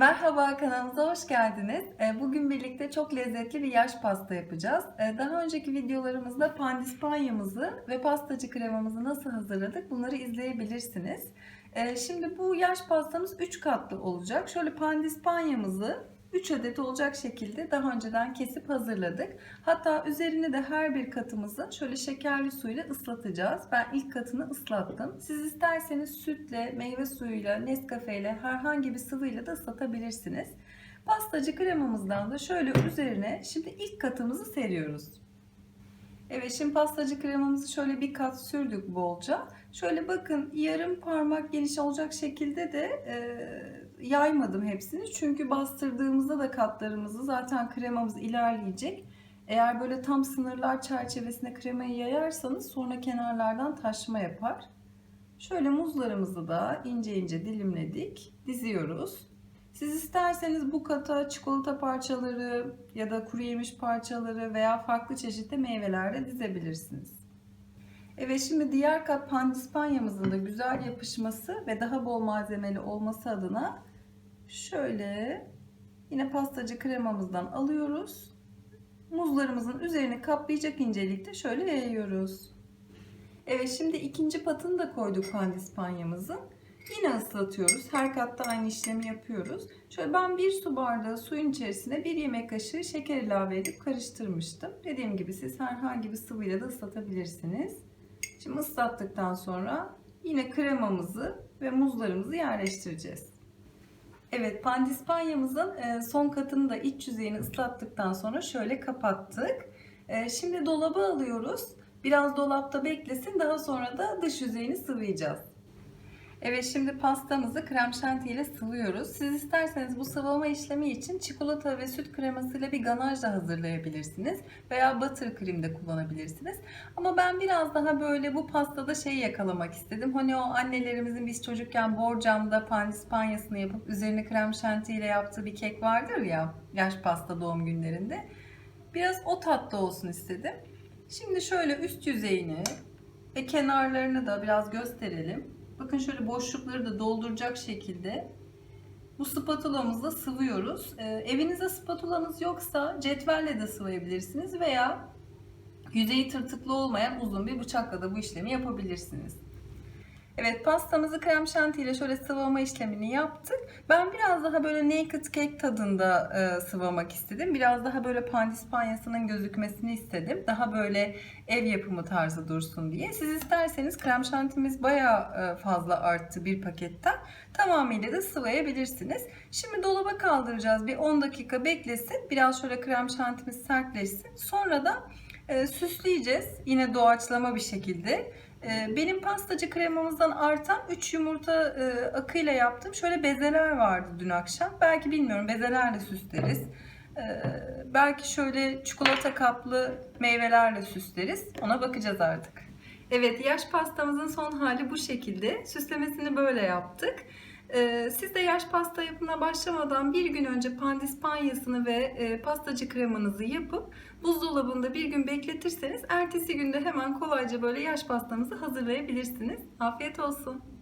Merhaba kanalımıza hoş geldiniz. Ee, Bugün birlikte çok lezzetli bir yaş pasta yapacağız. Ee, Daha önceki videolarımızda pandispanyamızı ve pastacı kremamızı nasıl hazırladık bunları izleyebilirsiniz. Ee, Şimdi bu yaş pastamız 3 katlı olacak. Şöyle pandispanyamızı 3 adet olacak şekilde daha önceden kesip hazırladık. Hatta üzerine de her bir katımızı şöyle şekerli suyla ıslatacağız. Ben ilk katını ıslattım. Siz isterseniz sütle, meyve suyuyla, Nescafe ile herhangi bir sıvıyla da ıslatabilirsiniz. Pastacı kremamızdan da şöyle üzerine şimdi ilk katımızı seriyoruz. Evet şimdi pastacı kremamızı şöyle bir kat sürdük bolca. Şöyle bakın yarım parmak geniş olacak şekilde de e, yaymadım hepsini. Çünkü bastırdığımızda da katlarımızı zaten kremamız ilerleyecek. Eğer böyle tam sınırlar çerçevesine kremayı yayarsanız sonra kenarlardan taşma yapar. Şöyle muzlarımızı da ince ince dilimledik. Diziyoruz. Siz isterseniz bu kata çikolata parçaları ya da kuru yemiş parçaları veya farklı çeşitli meyveler de dizebilirsiniz. Evet şimdi diğer kat pandispanyamızın da güzel yapışması ve daha bol malzemeli olması adına şöyle yine pastacı kremamızdan alıyoruz. Muzlarımızın üzerini kaplayacak incelikte şöyle yayıyoruz. Evet şimdi ikinci patını da koyduk pandispanyamızın. Yine ıslatıyoruz. Her katta aynı işlemi yapıyoruz. Şöyle ben bir su bardağı suyun içerisine bir yemek kaşığı şeker ilave edip karıştırmıştım. Dediğim gibi siz herhangi bir sıvıyla da ıslatabilirsiniz. Şimdi ıslattıktan sonra yine kremamızı ve muzlarımızı yerleştireceğiz. Evet pandispanyamızın e, son katını da iç yüzeyini ıslattıktan sonra şöyle kapattık. E, Şimdi dolaba alıyoruz. Biraz dolapta beklesin daha sonra da dış yüzeyini sıvayacağız. Evet şimdi pastamızı krem şanti ile sıvıyoruz. Siz isterseniz bu sıvama işlemi için çikolata ve süt kremasıyla bir ganaj da hazırlayabilirsiniz. Veya buttercream de kullanabilirsiniz. Ama ben biraz daha böyle bu pastada şey yakalamak istedim. Hani o annelerimizin biz çocukken borcamda pandispanyasını yapıp üzerine krem şanti ile yaptığı bir kek vardır ya yaş pasta doğum günlerinde. Biraz o tatta olsun istedim. Şimdi şöyle üst yüzeyini ve kenarlarını da biraz gösterelim. Bakın şöyle boşlukları da dolduracak şekilde bu spatulamızla sıvıyoruz. Ee, evinizde spatulanız yoksa cetvelle de sıvayabilirsiniz veya yüzeyi tırtıklı olmayan uzun bir bıçakla da bu işlemi yapabilirsiniz. Evet pastamızı krem şanti ile şöyle sıvama işlemini yaptık. Ben biraz daha böyle naked cake tadında e, sıvamak istedim. Biraz daha böyle pandispanyasının gözükmesini istedim. Daha böyle ev yapımı tarzı dursun diye. Siz isterseniz krem şantimiz bayağı e, fazla arttı bir paketten. Tamamıyla da sıvayabilirsiniz. Şimdi dolaba kaldıracağız. Bir 10 dakika beklesin. Biraz şöyle krem şantimiz sertleşsin. Sonra da e, süsleyeceğiz. Yine doğaçlama bir şekilde. Ee, Benim pastacı kremamızdan artan 3 yumurta e, akıyla yaptım. Şöyle bezeler vardı dün akşam. Belki bilmiyorum bezelerle süsleriz. Ee, Belki şöyle çikolata kaplı meyvelerle süsleriz. Ona bakacağız artık. Evet yaş pastamızın son hali bu şekilde. Süslemesini böyle yaptık. Ee, Siz de yaş pasta yapımına başlamadan bir gün önce pandispanyasını ve e, pastacı kremanızı yapıp buzdolabında bir gün bekletirseniz ertesi günde hemen kolayca böyle yaş pastamızı hazırlayabilirsiniz. Afiyet olsun.